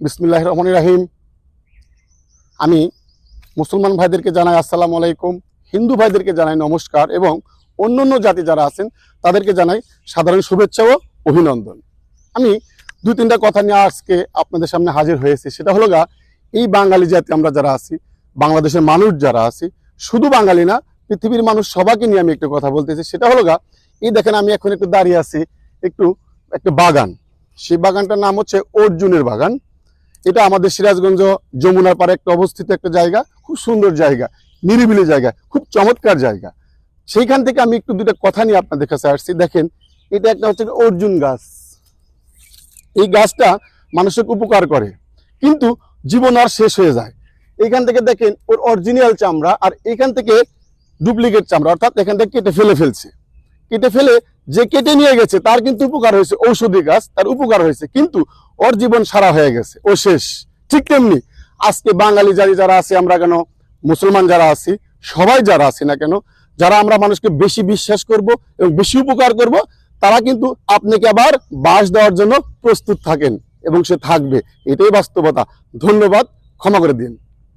বিসমিল্লাহ রহমান রাহিম আমি মুসলমান ভাইদেরকে জানাই আসসালামু আলাইকুম, হিন্দু ভাইদেরকে জানাই নমস্কার এবং অন্য অন্য জাতি যারা আছেন, তাদেরকে জানাই সাধারণ শুভেচ্ছা ও অভিনন্দন। আমি দুই তিনটা কথা নিয়ে আজকে আপনাদের সামনে হাজির হয়েছি। সেটা হলো গা, এই বাঙালি জাতি আমরা যারা আছি, বাংলাদেশের মানুষ যারা আছি, শুধু বাঙালি না, পৃথিবীর মানুষ সবাইকে নিয়ে আমি একটু কথা বলতেছি। সেটা হলো গা, এই দেখেন আমি এখন একটু দাঁড়িয়ে আছি, একটু, একটা বাগান। সেই বাগানটার নাম হচ্ছে অর্জুনের বাগান। এটা আমাদের সিরাজগঞ্জ যমুনার পাড়ে একটা অবস্থিত একটা জায়গা, খুব সুন্দর জায়গা, নিরিবিলি জায়গা, খুব চমৎকার জায়গা। সেইখান থেকে আমি একটু দুটা কথা নিয়ে আপনাদের কাছে আসছি। দেখেন, এটা একটা হচ্ছে অর্জুন গাছ। এই গাছটা মানুষের উপকার করে, কিন্তু জীবন আর শেষ হয়ে যায়। এইখান থেকে দেখেন, ওর অরিজিনাল চামড়া আর এখান থেকে ডুপ্লিকেট চামড়া, অর্থাৎ এখান থেকে কেটে ফেলে ফেলছে। কেটে ফেলে যে কেটে নিয়ে গেছে, তার কিন্তু উপকার হয়েছে ঔষধি গাছ, তার উপকার হয়েছে কিন্তু ওর জীবন সারা হয়ে গেছে, ও শেষ। ঠিক তেমনি আজকে বাঙালি জাতি যারা আছে, আমরা কেন মুসলমান যারা আছি, সবাই যারা আছি না কেন, যারা আমরা মানুষকে বেশি বিশ্বাস করব এবং বেশি উপকার করব, তারা কিন্তু আপনাকে আবার বাস দেওয়ার জন্য প্রস্তুত থাকেন এবং সে থাকবে। এটাই বাস্তবতা। ধন্যবাদ। ক্ষমা করে দিন।